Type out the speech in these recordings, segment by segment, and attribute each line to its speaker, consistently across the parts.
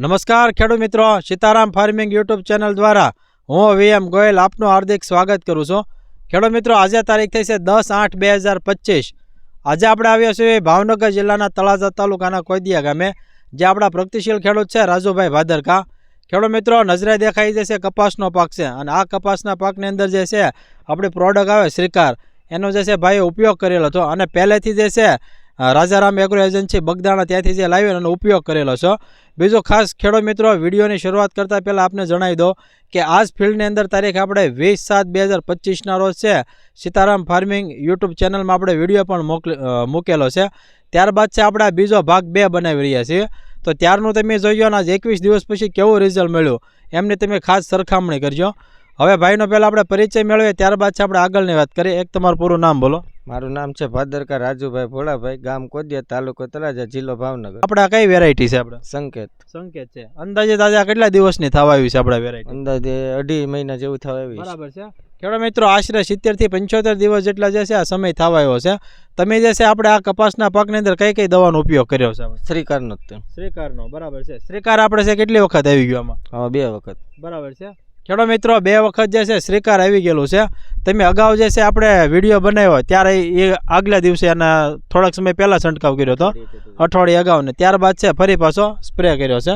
Speaker 1: નમસ્કાર ખેડૂત મિત્રો, સીતારામ ફાર્મિંગ યુટ્યુબ ચેનલ દ્વારા હું વીએમ ગોયલ આપનું હાર્દિક સ્વાગત કરું છું. ખેડૂત મિત્રો, આજે તારીખ થઈ છે દસ આઠ બે હજાર પચીસ. આજે આપણે આવ્યા છીએ ભાવનગર જિલ્લાના તળાજા તાલુકાના કોઈદિયા ગામે, જે આપણા પ્રગતિશીલ ખેડૂત છે રાજુભાઈ ભાદરકા. ખેડૂત મિત્રો, નજરે દેખાઈ જશે કપાસનો પાક છે અને આ કપાસના પાકની અંદર જે છે, આપણી પ્રોડક્ટ આવે શ્રીકાર. એનો જે છે ભાઈએ ઉપયોગ કરેલો હતો અને પહેલેથી જે છે રાજારામ એગ્રો એજન્સી બગદાણા ત્યાંથી જે લાવ્યો એનો ઉપયોગ કરેલો છે. બીજો ખાસ ખેડૂત મિત્રો, વિડીયોની શરૂઆત કરતાં પહેલાં આપને જણાવી દો કે આ જ ફિલ્ડની અંદર તારીખ આપણે વીસ સાત બે હજાર પચીસના રોજ છે. સીતારામ ફાર્મિંગ યુટ્યુબ ચેનલમાં આપણે વીડિયો પણ મોકલી મૂકેલો છે. ત્યારબાદ છે આપણે બીજો ભાગ બે બનાવી રહ્યા છીએ. તો ત્યારનું તમે જોઈજો અને આજ એકવીસ દિવસ પછી કેવું રિઝલ્ટ મળ્યું? એમની તમે ખાસ સરખામણી કરજો. હવે ભાઈનો પહેલાં આપણે પરિચય મેળવીએ ત્યારબાદ છે આપણે આગળની વાત કરીએ. એક તમારું પૂરું નામ બોલો.
Speaker 2: મારું નામ છે ભાદરકા રાજુભાઈ ભોળાભાઈ ગામ કોદિયા તાલુકો તળાજા જિલ્લો ભાવનગર.
Speaker 1: આપણે આ કઈ વેરાયટી છે આપણે?
Speaker 2: સંકેત.
Speaker 1: સંકેત છે. અંદાજે તાજા કેટલા દિવસની થવા આવી છે આપણે વેરાયટી
Speaker 2: અંદાજે અઢી મહિના જેવું થવા આવી
Speaker 1: બરાબર છે. ખેડૂત મિત્રો આશરે સિત્તેરથી પંચોતેર દિવસ જેટલા જે છે આ સમય થવા આવ્યો છે. તમે જે છે આપણે આ કપાસના પાકની અંદર કઈ કઈ દવાનો ઉપયોગ કર્યો છે?
Speaker 2: શ્રીકારનો
Speaker 1: શ્રીકારનો બરાબર છે. શ્રીકાર આપણે છે કેટલી વખત આવી ગયો આમાં?
Speaker 2: હા બે વખત.
Speaker 1: બરાબર છે. ખેડૂત મિત્રો બે વખત જે છે શ્રીકાર આવી ગયેલું છે. તમે અગાઉ જે છે આપણે વીડિયો બનાવ્યો ત્યારે એ આગલા દિવસે એના થોડાક સમય પહેલાં છંટકાવ કર્યો હતો. અઠવાડિયે અગાઉ ને. ત્યારબાદ છે ફરી પાછો સ્પ્રે કર્યો છે.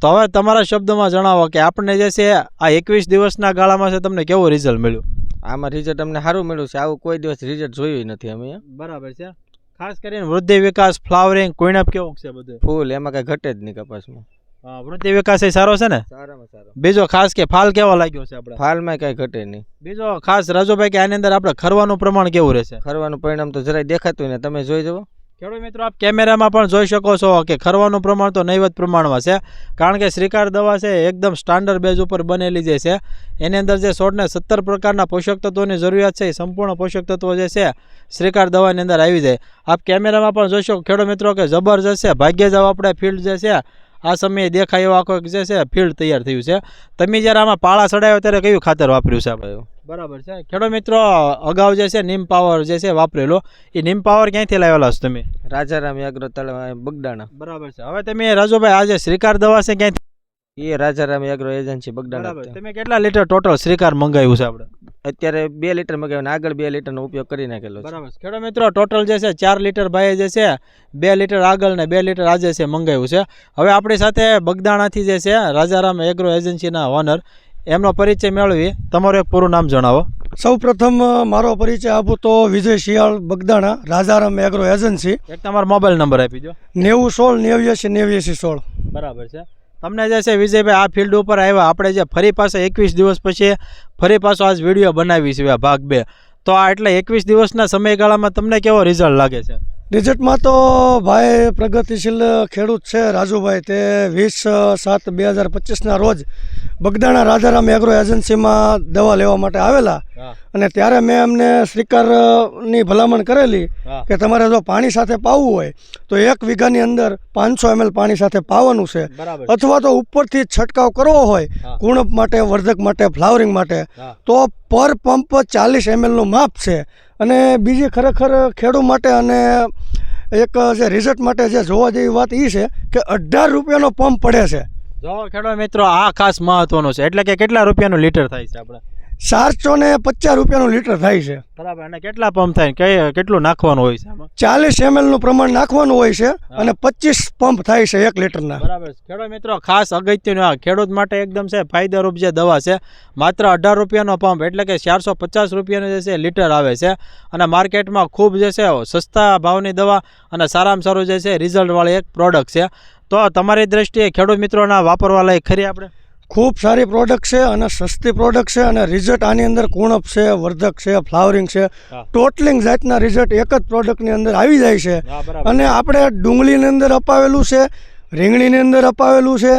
Speaker 1: તો હવે તમારા શબ્દોમાં જણાવો કે આપણને જે છે આ એકવીસ દિવસના ગાળામાં છે તમને કેવું રિઝલ્ટ મળ્યું?
Speaker 2: આમાં રિઝલ્ટ અમને સારું મળ્યું છે. આવું કોઈ દિવસ રિઝલ્ટ જોયું નથી અમે.
Speaker 1: બરાબર છે. ખાસ કરીને વૃદ્ધિ વિકાસ ફ્લાવરિંગ કોઈને કેવું છે બધું?
Speaker 2: ફૂલ એમાં કઈ ઘટે જ નહીં કપાસમાં.
Speaker 1: વૃદ્ધિ વિકાસ સારો છે ને?
Speaker 2: સારામાં સારો.
Speaker 1: બીજો ખાસ કે ફાલ કેવો લાગ્યો છે આપણે?
Speaker 2: ફાલમાં કઈ ઘટે નહીં.
Speaker 1: બીજો ખાસ રાજુભાઈ કે આની અંદર આપણે ખરવાનું પ્રમાણ કેવું રહેશે?
Speaker 2: ખરવાનું પરિણામ તો જરાય દેખાતું ને તમે જોઈ જવો
Speaker 1: ખેડૂત મિત્રો આપ કેમેરામાં પણ જોઈ શકો છો કે ખરવાનું પ્રમાણ તો નહીવત પ્રમાણમાં છે. કારણ કે શ્રીકાર દવા છે એકદમ સ્ટાન્ડર્ડ બેઝ ઉપર બનેલી જે છે એની અંદર જે છોડને સત્તર પ્રકારના પોષક તત્વોની જરૂરિયાત છે એ સંપૂર્ણ પોષક તત્વો જે છે શ્રીકાર દવાની અંદર આવી જાય. આપ કેમેરામાં પણ જોઈ શકો ખેડૂત મિત્રો કે જબરજસ્ત છે ભાગ્ય જ આપણે ફિલ્ડ જે છે આ સમયે દેખાય એવો આખો જે છે ફિલ્ડ તૈયાર થયું છે. તમે જ્યારે આમાં પાળા ચડાવ્યો ત્યારે કયું ખાતર વાપર્યું છે આપણે? બરાબર છે. ખેડૂત મિત્રો અગાઉ જે છે નીમ પાવર જે છે વાપરેલો. એ નીમ પાવર ક્યાંથી લાવેલા છો તમે?
Speaker 2: રાજારામ યાગ્રો તળાવ બગડાણા
Speaker 1: બરાબર છે. હવે તમે રાજુભાઈ આજે શ્રીકાર દવા છે ક્યાંથી
Speaker 2: એ રાજારામ એગ્રો એજન્સી બગડાણા.
Speaker 1: તમે કેટલા લીટર ટોટલ શ્રીકાર મંગાવ્યું છે આપણે?
Speaker 2: અત્યારે બે લીટર મંગાવ્યું આગળ બે લીટરનો ઉપયોગ કરી નાખેલો છે.
Speaker 1: બરાબર. ખેડો મિત્રો ટોટલ જે છે ચાર લીટર ભાઈએ જે છે બે લીટર આગળ ને બે લીટર આજે છે મંગાવ્યું છે. હવે આપણી સાથે બગદાણાથી જે છે રાજારામ એગ્રો એજન્સીના ઓનર એમનો પરિચય મેળવી. તમારું એક પૂરું નામ જણાવો.
Speaker 3: સૌ પ્રથમ મારો પરિચય આપું તો વિજય શિયાળ બગદાણા રાજારામ એગ્રો એજન્સી
Speaker 1: એક તમારો મોબાઈલ નંબર આપી દો
Speaker 3: નેવું સોળ નેવ્યાસી નેવ્યાસી સોળ.
Speaker 1: બરાબર છે. તમને જે છે વિજયભાઈ, આ ફિલ્ડ ઉપર આવ્યા. આપણે જે ફરી પાસે એકવીસ દિવસ પછી ફરી પાછો આજ વીડિયો બનાવી છે આ ભાગ બે. તો આ એટલે એકવીસ દિવસના સમયગાળામાં તમને કેવો રિઝલ્ટ લાગે છે?
Speaker 3: રિઝલ્ટમાં તો ભાઈ પ્રગતિશીલ ખેડૂત છે રાજુભાઈ. તે વીસ સાત બે હજાર પચીસના રોજ બગદાણા રાજારામ એગ્રો એજન્સીમાં દવા લેવા માટે આવેલા. અને ત્યારે મેં એમને શ્રીકારની ભલામણ કરેલી કે તમારે જો પાણી સાથે પાવવું હોય તો એક વીઘાની અંદર પાંચસો એમએલ પાણી સાથે પાવાનું છે. અથવા તો ઉપરથી છંટકાવ કરવો હોય. કુણપ માટે વર્ધક માટે ફ્લાવરિંગ માટે તો પર પંપ ચાલીસ એમએલનું માપ છે. અને બીજી ખરેખર ખેડૂત માટે અને એક જે રિઝલ્ટ માટે જે જોવા જેવી વાત એ છે કે અઢાર રૂપિયાનો પંપ પડે છે.
Speaker 1: જો ખેડૂત મિત્રો, આ ખાસ મહત્વનું છે. એટલે કે કેટલા રૂપિયાનું લીટર થાય છે આપણે?
Speaker 3: ચારસો ને પચાસ રૂપિયાનું લીટર થાય છે.
Speaker 1: બરાબર અને કેટલા પંપ થાય કઈ કેટલું નાખવાનું હોય છે ચાલીસ
Speaker 3: ચાલીસ એમએલનું પ્રમાણ નાખવાનું હોય છે અને પચીસ પંપ થાય છે એક લીટરના.
Speaker 1: બરાબર ખેડૂત મિત્રો ખાસ અગત્યનું આ ખેડૂત માટે એકદમ છે ફાયદારૂપ જે દવા છે માત્ર અઢાર રૂપિયાનો પંપ એટલે કે ચારસો પચાસ રૂપિયાનું જે છે લીટર આવે છે. અને માર્કેટમાં ખૂબ જે છે સસ્તા ભાવની દવા અને સારામાં સારું જે છે રિઝલ્ટવાળી એક પ્રોડક્ટ છે. તો તમારી દ્રષ્ટિએ ખેડૂત મિત્રોના વાપરવા લાયક ખરી આપણે?
Speaker 3: ખૂબ સારી પ્રોડક્ટ છે અને સસ્તી પ્રોડક્ટ છે અને રિઝલ્ટ આની અંદર કુણપ છે વર્ધક છે ફ્લાવરિંગ છે. ટોટલિંગ જાતના રિઝલ્ટ એક જ પ્રોડક્ટની અંદર આવી જાય છે. અને આપણે ડુંગળીની અંદર અપાવેલું છે રીંગણીની અંદર અપાવેલું છે.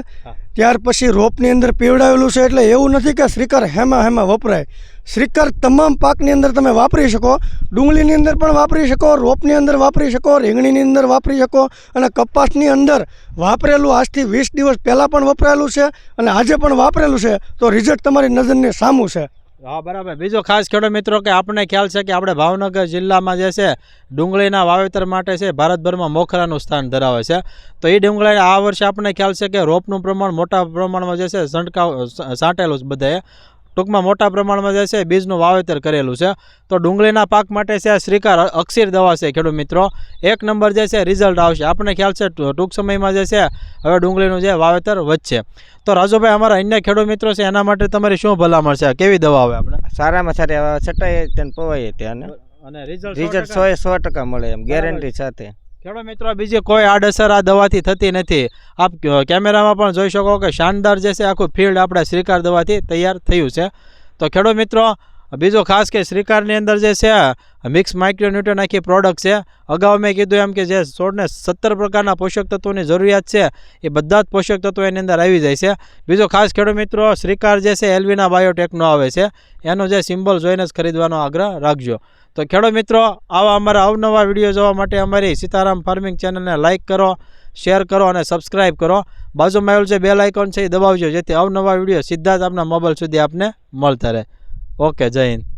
Speaker 3: ત્યાર પછી રોપની અંદર પીવડાવેલું છે. એટલે એવું નથી કે શ્રીકર હેમાં હેમાં વપરાય. શ્રીકર તમામ પાકની અંદર તમે વાપરી શકો, ડુંગળીની અંદર પણ વાપરી શકો, રોપની અંદર વાપરી શકો, રીંગણીની અંદર વાપરી શકો અને કપાસની અંદર વાપરેલું આજથી વીસ દિવસ પહેલાં પણ વપરાયેલું છે અને આજે પણ વાપરેલું છે, તો રિઝલ્ટ તમારી નજરની સામું છે.
Speaker 1: હા, બરાબર. બીજો ખાસ ખેડૂત મિત્રો કે આપણને ખ્યાલ છે કે આપણે ભાવનગર જિલ્લામાં જે છે, ડુંગળીના વાવેતર માટે છે, ભારતભરમાં મોખરાનું સ્થાન ધરાવે છે. તો એ ડુંગળી આ વર્ષે આપણને ખ્યાલ છે કે રોપનું પ્રમાણ મોટા પ્રમાણમાં જે છે છંટકાવ સાંટેલું છે બધાએ ટૂંકમાં મોટા પ્રમાણમાં જે છે બીજનું વાવેતર કરેલું છે. તો ડુંગળીના પાક માટે છે શ્રીકાર અક્ષીર દવા છે ખેડૂત મિત્રો. એક નંબર જે છે રિઝલ્ટ આવશે. આપણને ખ્યાલ છે ટૂંક સમયમાં જે છે હવે ડુંગળીનું જે વાવેતર વધશે. તો રાજુભાઈ અમારા અન્ય ખેડૂત મિત્રો છે એના માટે તમારી શું ભલામણ છે? કેવી દવા આવે આપણે
Speaker 2: સારામાં સારી હવે છટાઈ તેને પવાય ત્યાં
Speaker 1: અને રિઝલ્ટ
Speaker 2: રિઝલ્ટ સો એ સો ટકા મળે એમ ગેરંટી સાથે.
Speaker 1: ખેડૂત મિત્રો, બીજી કોઈ આડઅસર આ દવાથી થતી નથી. આપ કેમેરામાં પણ જોઈ શકો કે શાનદાર જે છે આખું ફિલ્ડ આપણે શ્રીકાર દવાથી તૈયાર થયું છે. તો ખેડો મિત્રો, બીજો ખાસ કે શ્રીકારની અંદર જે છે, મિક્સ માઇક્રોન્યુટ્રન આખી પ્રોડક્ટ છે. અગાઉ મેં કીધું એમ કે જે છોડને સત્તર પ્રકારના પોષક તત્વોની જરૂરિયાત છે, એ બધા જ પોષક તત્વો એની અંદર આવી જાય છે. બીજો ખાસ ખેડૂત મિત્રો, શ્રીકાર જે છે, એલવીના બાયોટેકનો આવે છે. એનો જે સિમ્બોલ જોઈને જ ખરીદવાનો આગ્રહ રાખજો. તો ખેડૂત મિત્રો, આવા અમારા અવનવા વીડિયો જોવા માટે અમારી સીતારામ ફાર્મિંગ ચેનલને લાઇક કરો શેર કરો અને સબસ્ક્રાઇબ કરો. બાજુમાં આવેલું છે બેલ આઇકોન છે એ દબાવજો, જેથી અવનવા વીડિયો સીધા જ આપના મોબાઈલ સુધી આપને મળતા રહે. ઓકે, જય હિન્દ.